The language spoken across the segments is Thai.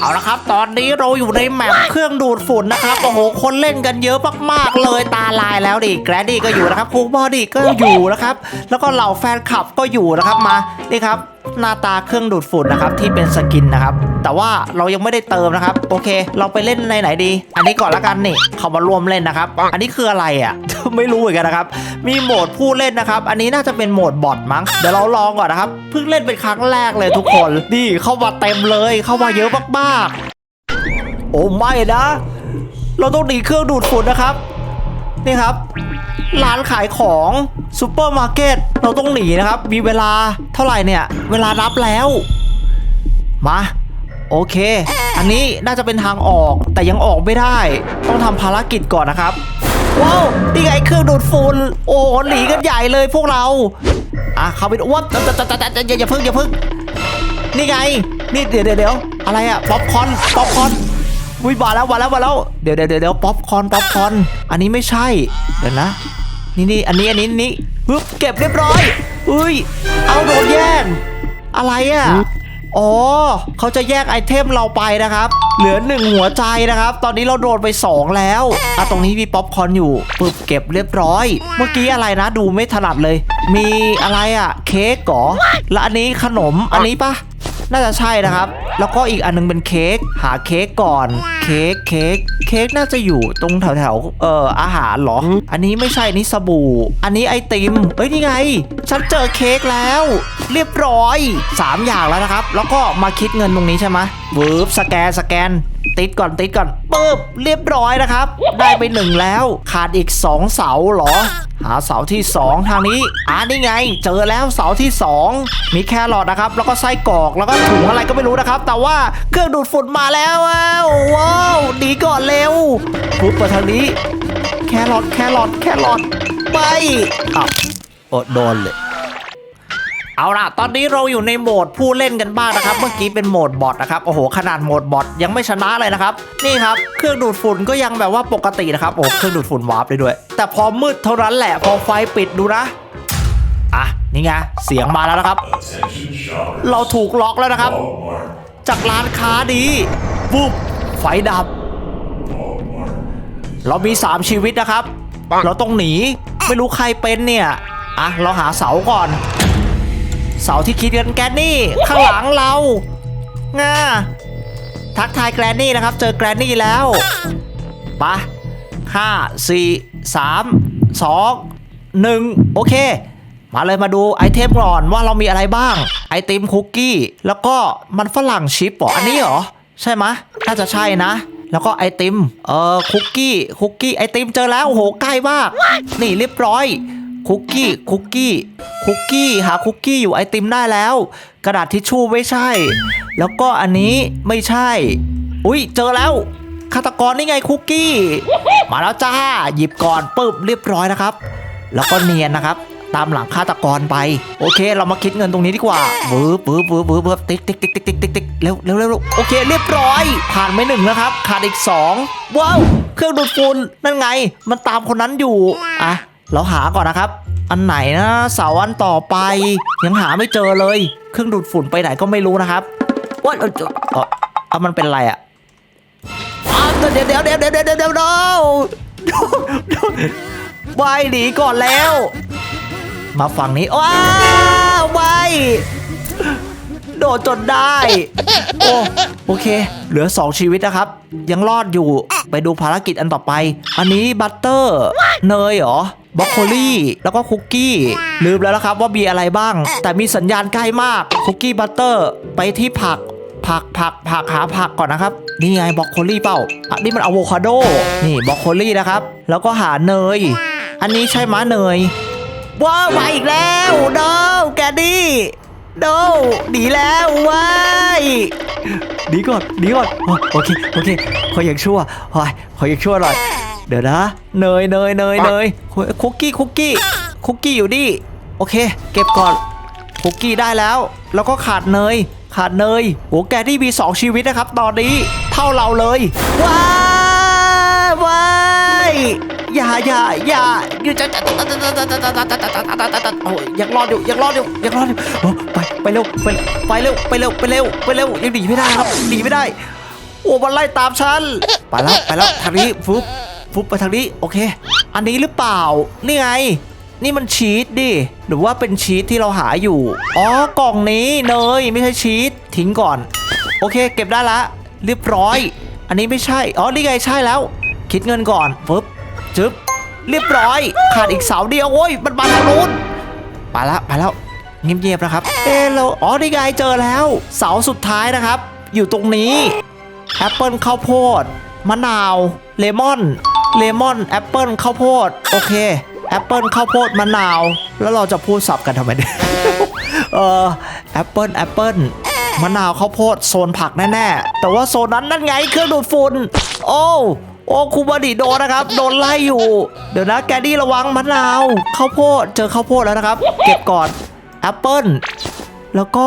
เอาละครับ ตอนนี้เราอยู่ในแมปเครื่องดูดฝุ่นนะครับโอ้โหคนเล่นกันเยอะมากๆเลยตาลายแล้วดิแกรดดี้ก็อยู่นะครับคูบอดี้ก็อยู่นะครับ แล้วก็เหล่าแฟนคลับก็อยู่นะครับมานี่ครับ หน้าตาเครื่องดูดฝุ่นนะครับที่เป็นสกินนะครับแต่ว่าเรายังไม่ได้เติมนะครับโอเค เราไปเล่นในไหนดี อันนี้ก่อนละกันนี่เขามาร่วมเล่นนะครับ อันนี้คืออะไรอะ ไม่รู้เหมือนกันนะครับ มีโหมดผู้เล่นนะครับ อันนี้น่าจะเป็นโหมดบอทมั้งเดี๋ยวเราลองก่อนนะครับเพิ่งเล่นเป็นครั้งแรกเลยทุกคนนี่เข้ามาเต็มเลยเข้ามาเยอะมากๆโอ้ไม่นะ เราต้องหนีเครื่องดูดฝุ่นนะครับนี่ครับ ร้านขายของซูเปอร์มาร์เก็ตเราต้องหนีนะครับ มีเวลาเท่าไหร่เนี่ย เวลานับแล้ว มา โอเค อันนี้น่าจะเป็นทางออกแต่ยังออกไม่ได้ ต้องทำภารกิจก่อนนะครับ ว้าว นี่ไงเครื่องดูดฝุ่นโอ้โหหนีกันใหญ่เลยพวกเรา อะเขาไปวับอย่าอย่าเพิ่งอย่าเพิ่งนี่ไง นี่เดี๋ยวเดี๋ยวอะไรอะป๊อปคอนป๊อปคอร์ นวิมาแล้วมาแล้วมาแล้วเดี๋ยวเดี๋ยวเดี๋ยวป๊อปคอนป๊อปคอนอันนี้ไม่ใช่เดี๋ยวนะนี่นี่อันนี้อันนี้นี่ปึ๊บเก็บเรียบร้อยอุ้ยเอาโดนแย่งอะไรอะอ๋อเขาจะแยกไอเทมเราไปนะครับ เหลือหนึ่งหัวใจนะครับ ตอนนี้เราโดนไปสองแล้วอะตรงนี้มีป๊อปคอนอยู่ปึ๊บเก็บเรียบร้อย เมื่อกี้อะไรนะดูไม่ถนัดเลย มีอะไรอะเค้กเหรอแล้วอันนี้ขนมอันนี้ปะน่าจะใช่นะครับ แล้วก็อีกอันนึงเป็นเค้กหาเค้กก่อน เค้กเค้กเค้กน่าจะอยู่ตรงแถวแถวเอ่ออาหารเหรอ อันนี้ไม่ใช่นี่สบู่ อันนี้ไอติมเอ้ยนี่ไง ฉันเจอเค้กแล้ว เรียบร้อย 3 อย่างแล้วนะครับ แล้วก็มาคิดเงินตรงนี้ใช่ไหมวืบสแกนสแกน ติดก่อนติดก่อนปึ๊บเรียบร้อยนะครับ ได้ไปหนึ่งแล้ว ขาดอีก 2 เสาเหรอ หาเสาที่ 2 ทางนี้อ่านี่ไง เจอแล้วเสาที่ 2 มีแครอทนะครับ แล้วก็ไส้กรอกแล้วก็ถุงอะไรก็ไม่รู้นะครับ แต่ว่าเครื่องดูดฝุ่นมาแล้วว้าวาวหนีก่อนเร็วปุ๊บไปทางนี้ แครอทแครอทแครอทไปอ้าวโอดโดนเลยเอาล่ะ ตอนนี้เราอยู่ในโหมดผู้เล่นกันบ้างนะครับ เมื่อกี้เป็นโหมดบอทนะครับ โอ้โห ขนาดโหมดบอทยังไม่ชนะเลยนะครับ นี่ครับ เครื่องดูดฝุ่นก็ยังแบบว่าปกตินะครับ โอ้เครื่องดูดฝุ่นวาร์ปได้ด้วย แต่พอมืดเท่านั้นแหละ พอไฟปิดดูนะ อะ นี่ไง เสียงมาแล้วนะครับ เราถูกล็อกแล้วนะครับ จากร้านค้านี้ปุ๊บ ฟดับ เรามี 3 ชีวิตนะครับ เราต้องหนี ไม่รู้ใครเป็นเนี่ยอะเราหาเสาก่อน เสาที่คิดกันแกรนนี่ข้างหลังเราง่าทักทายแกรนนี่นะครับ เจอแกรนนี่แล้วไปะห้าสี่สามสองหนึ่งโอเค มาเลยมาดูไอเทมก่อนว่าเรามีอะไรบ้าง ไอติมคุกกี้ แล้วก็มันฝรั่งชิปเหรอ อันนี้เหรอ ใช่ไหมน่าจะใช่นะ แล้วก็ไอติม เอ่อคุกกี้คุกกี้ไอติมเจอแล้วโอ้โหใกล้มาก นี่เรียบร้อยคุกกี้คุกกี้คุกกี้หาคุกกี้อยู่ไอติมได้แล้ว กระดาษทิชชู่ไม่ใช่ แล้วก็อันนี้ไม่ใช่ อุ้ยเจอแล้วฆาตกรนี่ไงคุกกี้ มาแล้วจ้า หยิบก่อนปึ๊บเรียบร้อยนะครับ แล้วก็เนียนนะครับ ตามหลังฆาตกรไป โอเค เรามาคิดเงินตรงนี้ดีกว่าบืบบืบบืบบืบบืบติ๊กติ๊กติ๊กติ๊กติ๊กติ๊กติ๊กเร็วเร็วเร็วเร็วโอเค เรียบร้อย ผ่านไปหนึ่งแล้วครับ ขาดอีกสองว้าวเครื่องดูดฝุ่นนั่นไง มันตามคนนั้นอยู่อะเราหาก่อนนะครับ อันไหนนะเสาอันต่อไป ยังหาไม่เจอเลย เครื่องดูดฝุ่นไปไหนก็ไม่รู้นะครับว่าเออเออเออเอามันเป็นอะไรอะอ้าวเดี๋ยวเดี๋ยวเดี๋ยวเดี๋ยวเดี๋ยวเดี๋ยวเดี๋ยววายหนีก่อนแล้ว มาฝั่งนี้ว้าวไวโดดจนได้ โอ้โอเค เหลือ 2 ชีวิตนะครับ ยังรอดอยู่ไปดูภารกิจอันต่อไป อันนี้บัตเตอร์ เนยเหรอบรอกโคลี่ แล้วก็คุกกี้ ลืมแล้วนะครับว่ามีอะไรบ้าง แต่มีสัญญาณใกล้มาก คุกกี้บัตเตอร์ ไปที่ผัก ผักผักผักหาผักก่อนนะครับ นี่ไงบรอกโคลี่เปล่าอะนี่มันอะโวคาโด นี่บรอกโคลี่นะครับ แล้วก็หาเนย อันนี้ใช่ม้าเนย ว้าวมาอีกแล้วโดแกดดี้โดหนีแล้วว้ายหนีก่อนหนีก่อนโอโอเคโอเคขออย่างชั่วโอ้ยขออย่างชั่วหน่อยเดี๋ยวนะเนยเนยเนยเนยคุกกี้คุกกี้คุกกี้อยู่ดิโอเค เก็บก่อนคุกกี้ได้แล้ว แล้วก็ขาดเนย ขาดเนยโหแกที่มี 2 ชีวิตนะครับ ตอนนี้เท่าเราเลย ว้ายว้าย อย่าอย่าอย่าอยู่จะโอ้ยยังรอดอยู่ยังรอดอยู่ยังรอดอยู่โอ้ไปไปเร็วไปไปเร็วไปเร็วไปเร็วไปเร็วยังหนีไม่ได้ครับหนีไม่ได้ โอ้มันไล่ตามฉันไปแล้วไปแล้วทางนี้ฟุบฟุบไปทางนี้โอเค อันนี้หรือเปล่านี่ไงนี่มันชีตดิ หรือว่าเป็นชีตที่เราหาอยู่ อ๋อ กล่องนี้เนยไม่ใช่ชีตทิ้งก่อน โอเค เก็บได้ละ เรียบร้อย อันนี้ไม่ใช่ อ๋อ นี่ไงใช่แล้ว คิดเงินก่อนปึ๊บ จึ๊บเรียบร้อย ขาดอีกเสาเดียวโอ้ยมันมาทางนู้นไปแล้วไปแล้วเงียบๆนะครับ เอะเราอ๋อนี่ไงเจอแล้ว เสาสุดท้ายนะครับ อยู่ตรงนี้แอปเปิลข้าวโพดมะนาวเลมอนเลมอนแอปเปิลข้าวโพดโอเคแอปเปิลข้าวโพดมะนาว แล้วเราจะพูดสับกันทำไมเนี่ยเออแอปเปิลแอปเปิลมะนาวข้าวโพดโซนผักแน่ๆแต่ว่าโซนนั้นนั่นไงเครื่องดูดฝุ่นโอ้ โอ้คูบาดิโดนนะครับ โดนไล่อยู่ เดี๋ยวนะแกดี้ระวังมะนาวข้าวโพดเจอข้าวโพดแล้วนะครับ เก็บก่อนแอปเปิ้ลแล้วก็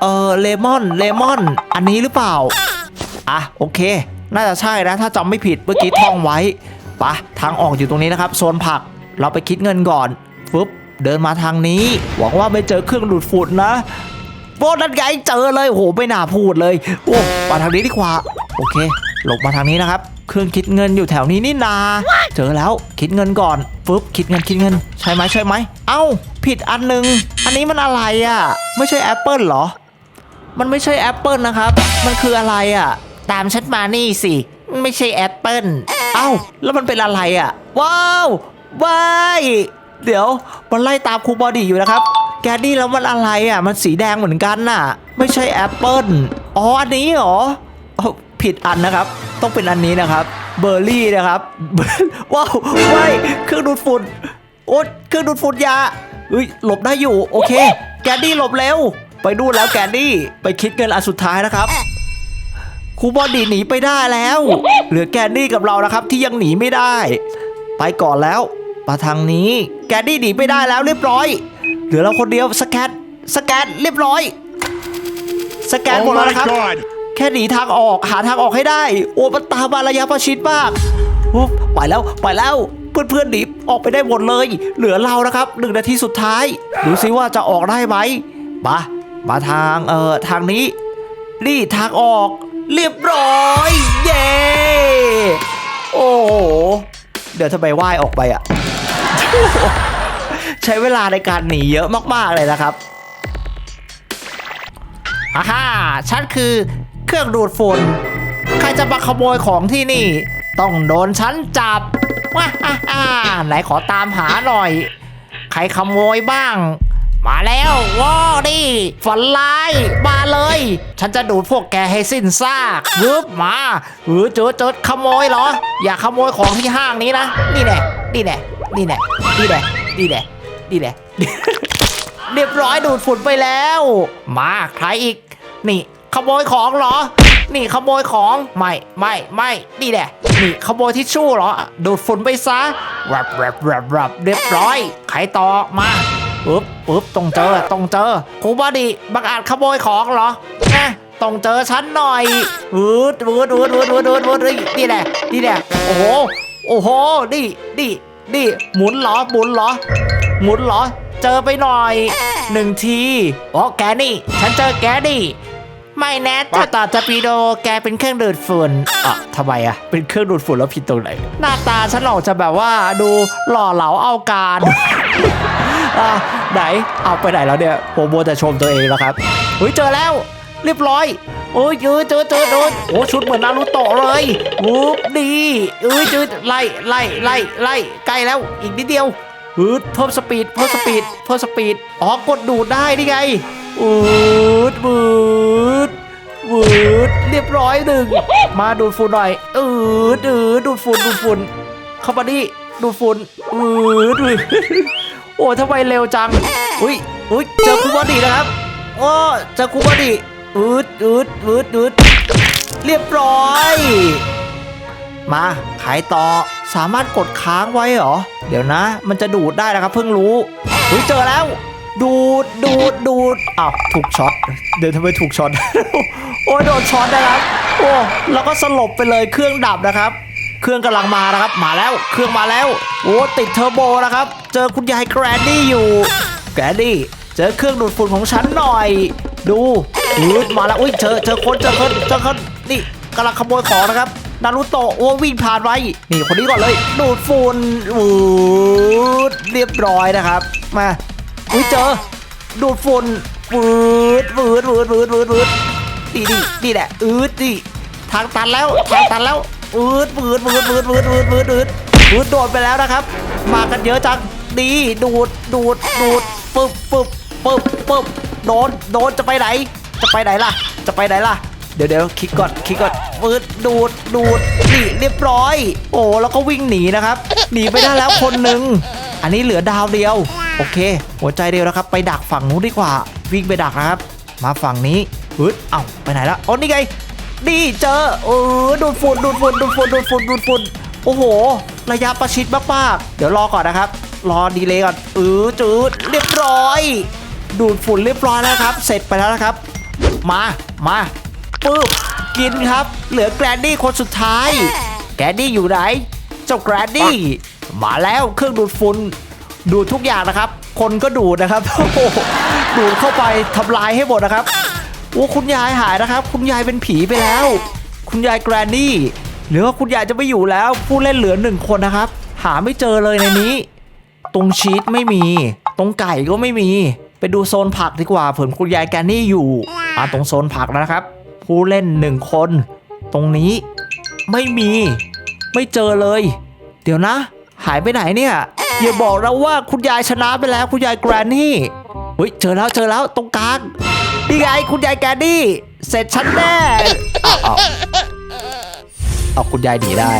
เออเลมอนเลมอน อันนี้หรือเปล่า อะโอเค น่าจะใช่นะ ถ้าจำไม่ผิดเมื่อกี้ท่องไว้ปะทางออกอยู่ตรงนี้นะครับโซนผักเราไปคิดเงินก่อนฟึบเดินมาทางนี้ หวังว่าไม่เจอเครื่องดูดฝุ่นนะโอ้นั่นไงเจอเลยโหไม่น่าพูดเลยโอ้มาทางนี้ดีกว่า โอเค หลบมาทางนี้นะครับ เครื่องคิดเงินอยู่แถวนี้นี่นา เจอแล้วคิดเงินก่อนฟึบคิดเงินคิดเงิน ใช่ไหมใช่ไหมเอ้า ผิดอันหนึง อันนี้มันอะไรอะ ไม่ใช่แอปเปิลเหรอ มันไม่ใช่แอปเปิลนะครับ มันคืออะไรอะ ตามฉันมานี่สิ ไม่ใช่แอปเปิลเอ้า แล้วมันเป็นอะไรอะ ว้าวว้ายเดี๋ยวมันไล่ตามครูบอดี้อยู่นะครับ แกนี่แล้วมันอะไรอะ มันสีแดงเหมือนกันน่ะ ไม่ใช่แอปเปิลอ๋ออันนี้เหรอเอ้า ผิดอันนะครับ ต้องเป็นอันนี้นะครับ เบอร์รี่นะครับ ว้าวว้ายเครื่องดูดฝุ่นโอ๊ยเครื่องดูดฝุ่นยาเฮ้ยหลบได้อยู่โอเค แกนดี้หลบเร็ว ไปดูแล้วแกนดี้ไปคิดเงินอันสุดท้ายนะครับครูบอดี้หนีไปได้แล้ว เหลือแกนดี้กับเรานะครับที่ยังหนีไม่ได้ ไปก่อนแล้วมาทางนี้ แกนดี้หนีไปได้แล้วเรียบร้อย เหลือเราคนเดียวสแกนสแกนเรียบร้อย สแกนหมดแล้วนะครับ แค่หนีทางออกหาทางออกให้ได้ โอ้มันตามมาระยะประชิดมากอุ๊บไปแล้วไปแล้วเพื่อนๆหนีออกไปได้หมดเลย เหลือเรานะครับหนึ่งนาทีสุดท้าย ดูซิว่าจะออกได้ไหมมามาทางเอ่อทางนี้ นี่ทางออกเรียบร้อย เย้โอ้โหเดี๋ยวทำไมว่ายออกไปอะใช้เวลาในการหนีเยอะมากๆเลยนะครับฮ่าฮ่าฉันคือ รื่องดูดฝุ่น ใครจะมาขโมยของที่นี่ ต้องโดนฉันจับว้าฮ่าฮ่าไหนขอตามหาหน่อย ใครขโมยบ้าง มาแล้วว้าวนี่ฝันร้ายมาเลย ฉันจะดูดพวกแกให้สิ้นซากวึบมาเออจอเจอขโมยเหรอ อย่าขโมยของที่ห้างนี้นะ นี่แน่นี่แน่นี่แน่นี่แน่นี่แน่นี่แน่เรียบร้อยดูดฝุ่นไปแล้ว มาใครอีก นี่ ขโมยของเหรอ นี่ขโมยของไม่ไม่ไม่นี่แหละนี่ขโมยทิชชู่เหรอ ดูดฝุ่นไปซะรับรับรับรับเรียบร้อยใครต่อมาปึ๊บปึ๊บต้องเจอต้องเจอครูบอดีบังอาจขโมยของเหรอนะต้องเจอฉันหน่อยอืดอืดอืดอืดอืดอืดอืดนี่แหละนี่แหละโอ้โหโอ้โหนี่นี่นี่หมุนเหรอหมุนเหรอ หมุนเหรอ เจอไปหน่อยหนึ่งทีอ๋อแกนี่ ฉันเจอแกนี่ ไม่แน่แต่ต่อจะปีโดแกเป็นเครื่องดูดฝุ่นอะทำไมอะ เป็นเครื่องดูดฝุ่นแล้วผิดตรงไหน หน้าตาฉันหลอกจะแบบว่าดูหล่อเหลาเอาการอะไหนเอาไปไหนแล้วเนี่ยผมโมวแต่ชมตัวเองแล้วครับเฮ้ยเจอแล้ว เรียบร้อยโอ้ยเจอเจอเจอโดนโอ้ชุดเหมือนนารูโตะเลยวูบดีเอ้ยเจอไล่ไล่ไล่ไล่ใกล้แล้วอีกนิดเดียวอืดเพิ่มสปีดเพิ่มสปีดเพิ่มสปีดอ๋อกดดูดได้นี่ไง อืดบืดวืดเรียบร้อยหนึ่งมาดูดฝุ่นหน่อยอืดอืดดูดฝุ่นดูดฝุ่นเข้ามาดิดูดฝุ่นอืดอืดโอ้ทำไมเร็วจังอุ้ยอุ้ยเจอครูบอดีนะครับโอ้เจอครูบอดีอืดอืดอืดอืดเรียบร้อย มาขายต่อสามารถกดค้างไว้เหรอ เดี๋ยวนะ มันจะดูดได้นะครับเพิ่งรู้อุ้ยเจอแล้ว ดูดดูดดูดอ้าวถูกช็อตเดี๋ยวทำไมถูกช็อตโอ้ยโดนช็อตนะครับโอ้แล้วก็สลบไปเลยเครื่องดับนะครับ เครื่องกำลังมานะครับ มาแล้วเครื่องมาแล้วโอ้ติดเทอร์โบนะครับ เจอคุณยายแกรนดี้อยู่แกรนดี้เจอเครื่องดูดฝุ่นของฉันหน่อย ดูอืดมาแล้วอุ้ยเจอเจอคนเจอคนเจอคนนี่กำลังขโมยของนะครับนารุโตะโอ้วิ่งผ่านไว้นี่คนนี้ก่อนเลย ดูดฝุ่นวูดเรียบร้อยนะครับ มา อุ้ยเจอ ดูดฝุ่นวืดวืดวืดวืดวืดวืดนี่นี่นี่แหละอืดนี่ทางตันแล้วทางตันแล้วอืดวืดวืดวืดวืดวืดวืดวืดวืดโดดไปแล้วนะครับ มากันเยอะจังดีดูดดูดดูดปึ๊บปึ๊บปึ๊บปึ๊บโดนโดนจะไปไหน จะไปไหนล่ะ จะไปไหนล่ะเดี๋ยวเดี๋ยวคลิกก่อนคลิกก่อนวืดดูดดูดนี่เรียบร้อย โอ้แล้วก็วิ่งหนีนะครับ หนีไปได้แล้วคนหนึ่งอันนี้เหลือดาวเดียว โอเค หัวใจเดียวนะครับ ไปดักฝั่งนู้นดีกว่า วิ่งไปดักนะครับ มาฝั่งนี้ฮึดเอ้าไปไหนละอ๋อนี่ไงนี่เจอเออดูดฝุ่นดูดฝุ่นดูดฝุ่นดูดฝุ่นดูดฝุ่นโอ้โห ระยะประชิดมากๆเดี๋ยวรอก่อนนะครับ รอดีเลยก่อนเออจืดเรียบร้อย ดูดฝุ่นเรียบร้อยแล้วครับ เสร็จไปแล้วนะครับ มามาปึ๊บกินครับ เหลือแกรนดี้คนสุดท้าย แกรนดี้อยู่ไหน เจ้าแกรนดี้มาแล้วเครื่องดูดฝุ่น ดูดทุกอย่างนะครับ คนก็ดูดนะครับโอ้โหดูดเข้าไปทำลายให้หมดนะครับโอ้คุณยายหายนะครับ คุณยายเป็นผีไปแล้ว คุณยายแกรนดี้หรือว่าคุณยายจะไม่อยู่แล้ว ผู้เล่นเหลือหนึ่งคนนะครับ หาไม่เจอเลยในนี้ ตรงชีสไม่มี ตรงไก่ก็ไม่มี ไปดูโซนผักดีกว่าเผื่อคุณยายแกรนนี่อยู่อ่าตรงโซนผักนะครับ ผู้เล่นหนึ่งคน ตรงนี้ไม่มี ไม่เจอเลย เดี๋ยวนะ หายไปไหนเนี่ย อย่าบอกนะว่าคุณยายชนะไปแล้วคุณยายแกรนนี่เฮ้ยเจอแล้วเจอแล้วตรงกลางนี่ไงคุณยายแกรนนี่เสร็จฉันแน่อ้าเอาเอาคุณยายหนีได้